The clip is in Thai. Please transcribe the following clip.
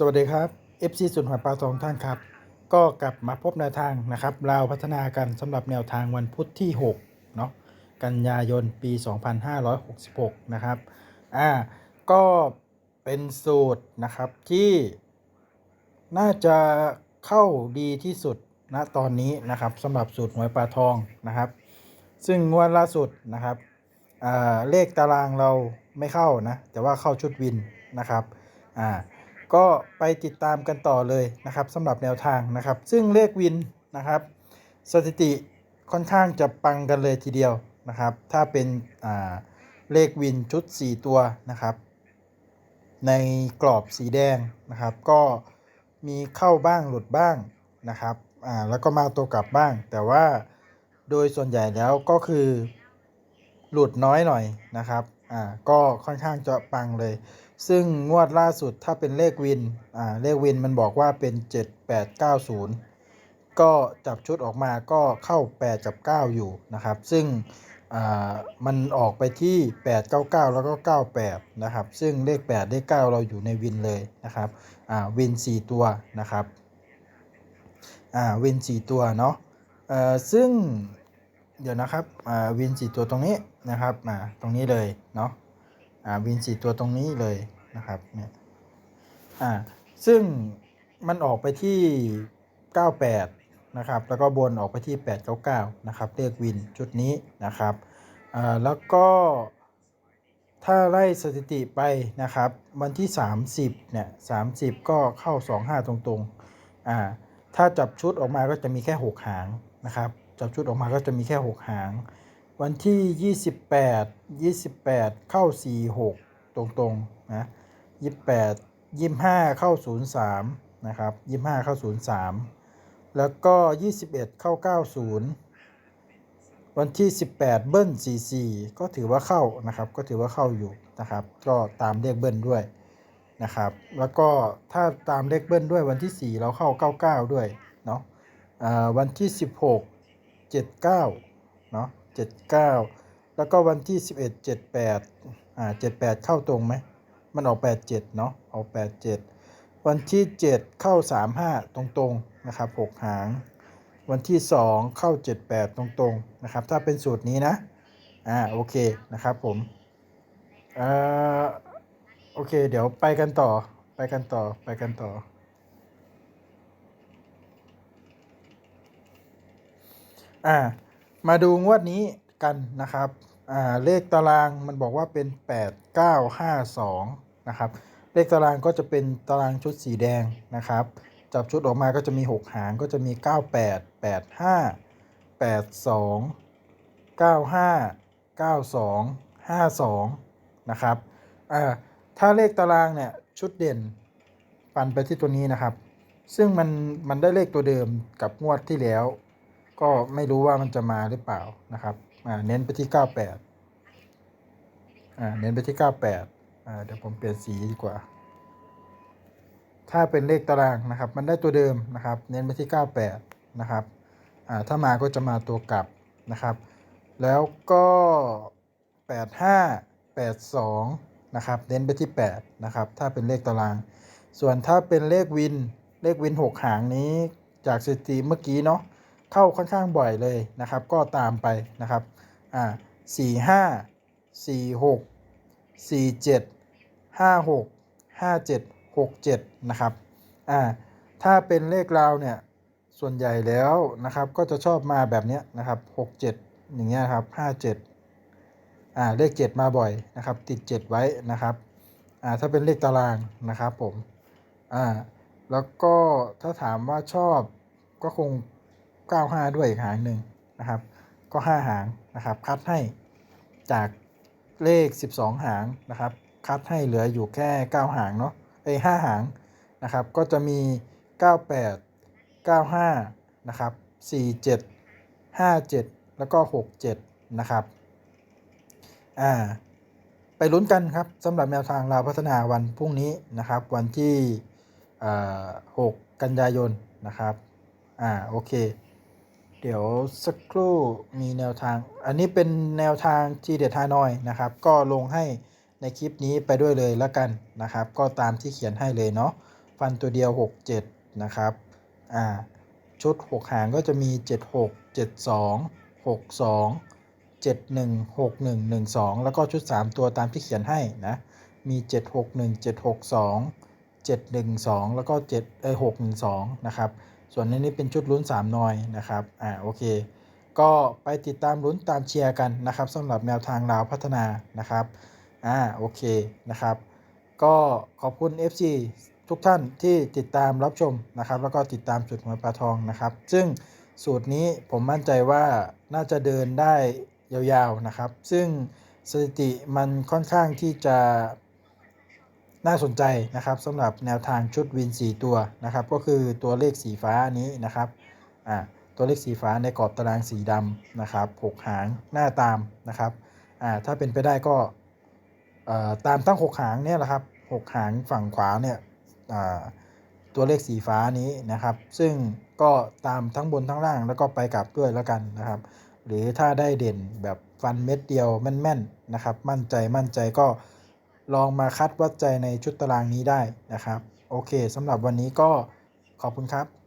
สวัสดีครับ FC สุนหอยปลาทองท่านครับ ก็กลับมาพบแนวทางนะครับ เราพัฒนากันสำหรับแนวทางวันพุธที่6เนาะกันยายนปี 2566 นะครับอ่าก็เป็นสูตรนะครับที่น่าจะเข้าดีที่สุดณตอนนี้นะครับสำหรับสูตรหวยปลาทองนะครับ ซึ่งงวดล่าสุดนะครับอ่าเลขตารางเราไม่เข้านะ แต่ว่าเข้าชุดวินนะครับอ่า ก็ไปติดตามกันต่อเลยนะครับสำหรับแนวทางนะครับ ซึ่งเลขวินนะครับ สถิติค่อนข้างจะปังกันเลยทีเดียวนะครับ ถ้าเป็นเลขวินชุด 4 ตัวนะครับ ในกรอบสีแดงนะครับ ก็มีเข้าบ้างหลุดบ้างนะครับอ่าแล้วก็มาตัวกลับบ้าง แต่ว่าโดยส่วนใหญ่แล้วก็คือหลุดน้อยหน่อยนะครับ อ่าก็ค่อนข้างจะปังเลย ซึ่งงวดล่าสุดถ้าเป็นเลขวินอ่าเลขวินมันบอกว่าเป็น 7890 ก็จับชุดออกมาก็เข้า 8 กับ 9 อยู่นะครับ ซึ่งอ่ามันออกไปที่ 899 แล้วก็ 98 นะครับ ซึ่งเลข 8 เลข 9 เราอยู่ในวินเลยนะครับอ่าวิน 4 ตัวนะครับอ่าวิน 4 ตัวเนาะเอ่อซึ่ง เดี๋ยวนะครับอ่าวิน4ตัวตรงนี้นะครับอ่าตรงนี้เลยเนาะอ่าวิน4ตัวตรงนี้เลยนะครับเนี่ยอ่าซึ่งมันออกไปที่ 98 นะครับ แล้วก็บนออกไปที่ 899 นะครับเลขวินชุดนี้นะครับอ่าแล้วก็ถ้าไล่สถิติไปนะครับ วันที่ 30 เนี่ย 30 ก็เข้า 25 ตรงๆอ่าถ้าจับชุดออกมาก็จะมีแค่ 6 หางนะครับ จับชุดออกมาก็จะมีแค่ 6 หาง วันที่ 28 28 เข้า 46 ตรงๆนะ28 25 เข้า 03 นะครับ 25 เข้า 03 แล้วก็ 21 เข้า 90 วันที่ 18 เบิ้ล44 ก็ถือว่าเข้านะครับ ก็ถือว่าเข้าอยู่นะครับ ก็ตามเลขเบิ้ลด้วยนะครับ แล้วก็ถ้าตามเลขเบิ้ลด้วยวันที่ 4 เราเข้า 99 ด้วยเนาะวันที่ 16 79เนาะ79 แล้วก็วันที่ 11 78อ่า78 เข้าตรงไหม มันออก 87เนาะออก 87 วันที่ 7 เข้า 35 ตรงๆนะครับ 6 หาง วันที่ 2 เข้า 78 ตรงๆนะครับ ถ้าเป็นสูตรนี้นะ อ่า โอเคนะครับผมเอ่อโอเค เดี๋ยวไปกันต่อ ไปกันต่อ ไปกันต่อ อ่า มาดูงวดนี้กันนะครับ อ่า เลขตารางมันบอกว่าเป็น 8 9 5 2 นะครับ เลขตารางก็จะเป็นตารางชุดสีแดงนะครับ จับชุดออกมาก็จะมี 6 หางก็จะมี 98 85 82 95 92 52 นะครับ อ่า ถ้าเลขตารางเนี่ยชุดเด่นปันไปที่ตัวนี้นะครับ ซึ่งมันมันได้เลขตัวเดิมกับงวดที่แล้ว ก็ไม่รู้ว่ามันจะมาหรือเปล่านะครับอ่าเน้นไปที่ 98อ่าเน้นไปที่ 98อ่าเดี๋ยวผมเปลี่ยนสีดีกว่า ถ้าเป็นเลขตารางนะครับ มันได้ตัวเดิมนะครับ เน้นไปที่ 98 นะครับอ่าถ้ามาก็จะมาตัวกลับนะครับ แล้วก็ 85 82 นะครับ เน้นไปที่ 8 นะครับ ถ้าเป็นเลขตาราง ส่วนถ้าเป็นเลขวิน เลขวิน 6 หางนี้จากสถิติเมื่อกี้เนาะ เข้าค่อนข้างบ่อยเลยนะครับ ก็ตามไปนะครับอ่าสี่ห้าสี่หกสี่เจ็ดห้าหกห้าเจ็ดหกเจ็ดนะครับอ่าถ้าเป็นเลขราวเนี่ยส่วนใหญ่แล้วนะครับก็จะชอบมาแบบเนี้ยนะครับหกเจ็ดอย่างเงี้ยครับห้าเจ็ดอ่าเลขเจ็ดมาบ่อยนะครับ ติดเจ็ดไว้นะครับอ่าถ้าเป็นเลขตารางนะครับผมอ่าแล้วก็ถ้าถามว่าชอบก็คง 95 ด้วยอีกหางหนึ่งนะครับ ก็ 5 หางนะครับ คัดให้จากเลข 12 หางนะครับ คัดให้เหลืออยู่แค่ 9 หางเนาะไอ้5หางนะครับ ก็จะมี 98 95 นะครับ 47 57 แล้วก็ 67 นะครับ อ่า ไปลุ้นกันครับสำหรับแนวทางเราพัฒนาวันพรุ่งนี้นะครับ วันที่อ่า6กันยายนนะครับ อ่า โอเค เดี๋ยวสักครู่มีแนวทาง อันนี้เป็นแนวทางทีเด็ดฮานอยนะครับ ก็ลงให้ในคลิปนี้ไปด้วยเลยแล้วกันนะครับ ก็ตามที่เขียนให้เลยเนาะฟันตัวเดียว 6 7 นะครับ อ่า ชุด 6 หางก็จะมี 7 6 7 2 6 2 7 1 6 1 1 2 แล้วก็ชุด 3 ตัวตามที่เขียนให้นะ มี 7 6 1 7 6 2 7 1 2 แล้วก็7เอ้ย6 1 2 นะครับ ส่วนในนี้เป็นชุดลุ้น3นอยนะครับ อ่า โอเค ก็ไปติดตามลุ้นตามเชียร์กันนะครับสำหรับแนวทางลาวพัฒนานะครับ อ่า โอเค นะครับ ก็ขอบคุณ FC ทุกท่านที่ติดตามรับชมนะครับ แล้วก็ติดตามจุดหัวปลาทองนะครับ ซึ่งสูตรนี้ผมมั่นใจว่าน่าจะเดินได้ยาวๆนะครับ ซึ่งสถิติมันค่อนข้างที่จะ น่าสนใจนะครับสำหรับแนวทางชุดวิน 4 ตัวนะครับ ก็คือตัวเลขสีฟ้านี้นะครับอ่าตัวเลขสีฟ้าในกรอบตารางสีดำนะครับหกหางหน้าตามนะครับอ่าถ้าเป็นไปได้ก็ตามตั้ง6หางเนี่ยแหละครับ6หางฝั่งขวาเนี่ยตัวเลขสีฟ้านี้นะครับ ซึ่งก็ตามทั้งบนทั้งล่างแล้วก็ไปกลับด้วยแล้วกันนะครับ หรือถ้าได้เด่นแบบฟันเม็ดเดียวแม่นๆนะครับ มั่นใจมั่นใจก็ ลองมาคัดวัดใจในชุดตารางนี้ได้นะครับ โอเคสำหรับวันนี้ก็ขอบคุณครับ